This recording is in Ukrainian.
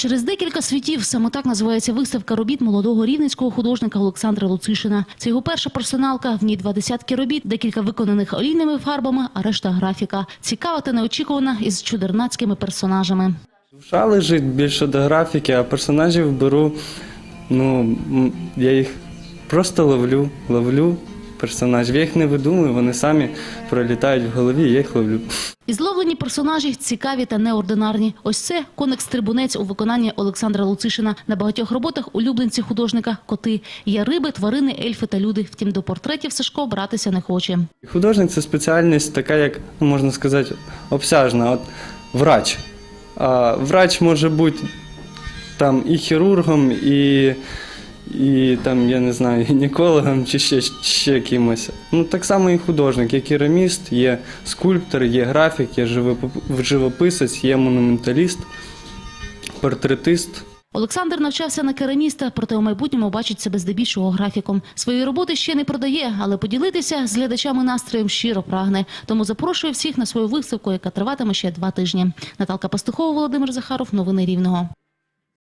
Через декілька світів саме так називається виставка робіт молодого рівненського художника Олександра Луцишина. Це його перша персоналка. В ній два десятки робіт, декілька виконаних олійними фарбами, а решта графіка. Цікава та неочікувана із чудернацькими персонажами. Душа лежить більше до графіки, а персонажів беру. Ну, я їх просто ловлю, ловлю персонажів. Я їх не видумую, вони самі пролітають в голові, я їх ловлю. І зловлені персонажі цікаві та неординарні. Ось це коник-стрибунець у виконанні Олександра Луцишина. На багатьох роботах улюбленці художника – коти. Є риби, тварини, ельфи та люди. Втім, до портретів Сашко братися не хоче. Художник це спеціальність така, як ну, можна сказати, обсяжна. От врач. А врач може бути там і хірургом, і, і там, я не знаю, гінекологом чи ще, ще кимось. Ну так само і художник, є кераміст, є скульптор, є графік, є живопи- живописець, є монументаліст, портретист. Олександр навчався на кераміста, проте у майбутньому бачить себе здебільшого графіком. Свої роботи ще не продає, але поділитися з глядачами настроєм щиро прагне. Тому запрошує всіх на свою виставку, яка триватиме ще два тижні. Наталка Пастухова, Володимир Захаров. Новини Рівного.